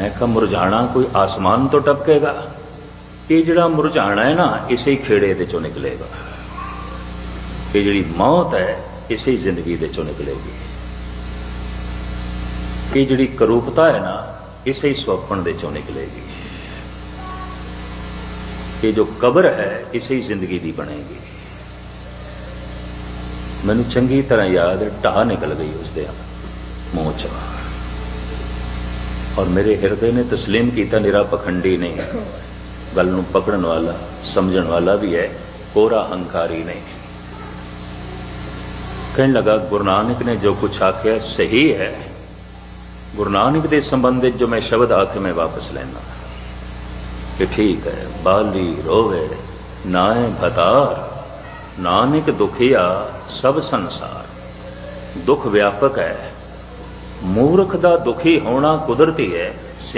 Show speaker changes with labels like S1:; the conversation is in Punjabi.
S1: ਮੈਂ ਕਿਹਾ ਮੁਰਝਾਣਾ ਕੋਈ ਆਸਮਾਨ ਤੋਂ ਟਪਕੇਗਾ। ਇਹ ਜਿਹੜਾ ਮੁਰਝਾਣਾ ਹੈ ਨਾ, ਇਸੇ ਖੇੜੇ ਦੇ ਚੋਂ ਨਿਕਲੇਗਾ। ਇਹ ਜਿਹੜੀ ਮੌਤ ਹੈ, ਇਸੇ ਜ਼ਿੰਦਗੀ ਦੇ ਚੋਂ ਨਿਕਲੇਗੀ। ਇਹ ਜਿਹੜੀ ਕਰੂਪਤਾ ਹੈ ਨਾ, ਇਸੇ ਹੀ ਸੁਪਨ ਦੇ ਚੋਂ ਨਿਕਲੇਗੀ। ਇਹ ਜੋ ਕਬਰ ਹੈ, ਇਸੇ ਹੀ ਜ਼ਿੰਦਗੀ ਦੀ ਬਣੇਗੀ। ਮੈਨੂੰ ਚੰਗੀ ਤਰ੍ਹਾਂ ਯਾਦ ਹੈ, ਢਾਹ ਨਿਕਲ ਗਈ ਉਸ ਦੇ ਮੂੰਹ ਚੋਂ। ਔਰ ਮੇਰੇ ਹਿਰਦੇ ਨੇ تسلیم ਕੀਤਾ ਨਿਰਾ ਪਖੰਡੀ ਨਹੀਂ ਗੱਲ ਨੂੰ ਪਕੜਨ ਵਾਲਾ ਸਮਝਣ ਵਾਲਾ ਵੀ ਹੈ ਕੋਰਾ ਹੰਕਾਰੀ ਨਹੀਂ ਕਹਿਣ ਲਗਾ ਗੁਰੂ ਨਾਨਕ ਨੇ ਜੋ ਕੁਛ ਆਖਿਆ ਸਹੀ ਹੈ ਗੁਰੂ ਨਾਨਕ ਦੇ ਸੰਬੰਧ ਵਿੱਚ ਜੋ ਮੈਂ ਸ਼ਬਦ ਆਖੇ ਮੈਂ ਵਾਪਸ ਲੈਣਾ ਕਿ ਠੀਕ ਹੈ ਬਾਲੀ ਰੋਵੇ ਨਾਏ ਭਤਾਰ ਨਾਨਕ ਦੁਖੀਆ ਸਭ ਸੰਸਾਰ ਦੁੱਖ ਵਿਆਪਕ ਹੈ ਮੂਰਖ ਦਾ ਦੁਖੀ ਹੋਣਾ ਕੁਦਰਤੀ ਹੈ।